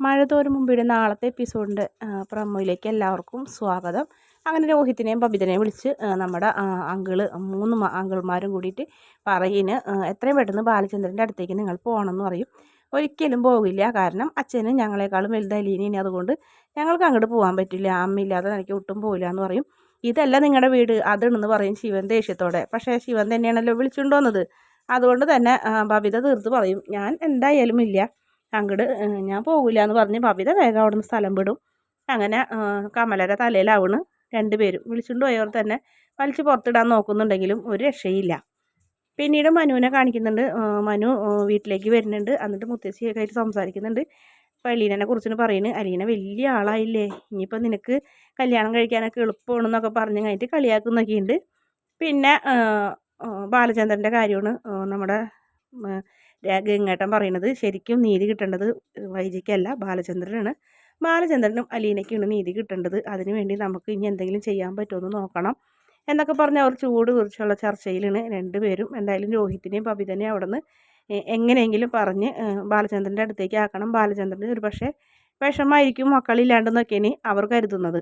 മഴ മുമ്പിടുന്ന മുമ്പിടെ നാളത്തെ എപ്പിസോഡിന്റെ പ്രമോയിലേക്ക് എല്ലാവർക്കും സ്വാഗതം. അങ്ങനെ രോഹിത്തിനെയും ബബിതനെയും വിളിച്ച് നമ്മുടെ അങ്കിൾ മൂന്ന് അങ്കിൾമാരും കൂടിയിട്ട് പറയുന്ന എത്രയും പെട്ടെന്ന് ബാലചന്ദ്രന്റെ അടുത്തേക്ക് നിങ്ങൾ പോകണമെന്ന് പറയും. ഒരിക്കലും പോകില്ല. കാരണം അച്ഛന് ഞങ്ങളെക്കാളും വലുത് അലീനയാണ് അതുകൊണ്ട് ഞങ്ങൾക്ക് അങ്ങോട്ട് പോകാൻ പറ്റില്ല. അമ്മയില്ലാതെ എനിക്ക് ഒട്ടും പോകില്ല എന്ന് പറയും. ഇതല്ല നിങ്ങളുടെ വീട്. അതാണെന്ന് പറയും ശിവൻ ദേഷ്യത്തോടെ. പക്ഷേ ശിവൻ തന്നെയാണല്ലോ വിളിച്ചുകൊണ്ടുവന്നത് അതുകൊണ്ട് തന്നെ ബബിത തീർത്ത് പറയും. ഞാൻ എന്തായാലും ഇല്ല. അങ്ങോട്ട് ഞാൻ പോകില്ല എന്ന് പറഞ്ഞ് ഭവിത വേഗം അവിടെ നിന്ന് സ്ഥലം വിടും. അങ്ങനെ കമലര തലയിലാവണ്. രണ്ടുപേരും വിളിച്ചുകൊണ്ട് പോയവർ തന്നെ വലിച്ചു പുറത്തിടാൻ നോക്കുന്നുണ്ടെങ്കിലും ഒരു രക്ഷയില്ല. പിന്നീട് മനുവിനെ കാണിക്കുന്നുണ്ട്. മനു വീട്ടിലേക്ക് വരുന്നുണ്ട്. എന്നിട്ട് മുത്തശ്ശിയൊക്കെ സംസാരിക്കുന്നുണ്ട്. അപ്പോൾ അലീനനെ കുറിച്ചിട്ട് പറയുന്നത് അലീന വലിയ ആളായില്ലേ? ഇനിയിപ്പോൾ നിനക്ക് കല്യാണം കഴിക്കാനൊക്കെ എളുപ്പമാണെന്നൊക്കെ പറഞ്ഞ് കഴിഞ്ഞിട്ട് കളിയാക്കുന്നൊക്കെയുണ്ട്. പിന്നെ ബാലചന്ദ്രന്റെ കാര്യമാണ് നമ്മുടെ ഗംഗേട്ടൻ പറയുന്നത് ശരിക്കും നീതി കിട്ടേണ്ടത് വൈജിക്കല്ല ബാലചന്ദ്രനാണ്. ബാലചന്ദ്രനും അലീനയ്ക്കുമാണ് നീതി കിട്ടേണ്ടത്. അതിനുവേണ്ടി നമുക്ക് ഇനി എന്തെങ്കിലും ചെയ്യാൻ പറ്റുമെന്ന് നോക്കണം. എന്നൊക്കെ പറഞ്ഞ് അവർ ചൂട് കുറിച്ചുള്ള ചർച്ചയിലാണ് രണ്ടുപേരും. എന്തായാലും രോഹിത്തിനെയും പബിതനെയും അവിടെ നിന്ന് എങ്ങനെയെങ്കിലും പറഞ്ഞ് ബാലചന്ദ്രന്റെ അടുത്തേക്ക് ആക്കണം. ബാലചന്ദ്രന്റെ ഒരു പക്ഷേ വിഷമായിരിക്കും മക്കളില്ലാണ്ടെന്നൊക്കെയാണ് അവർ കരുതുന്നത്.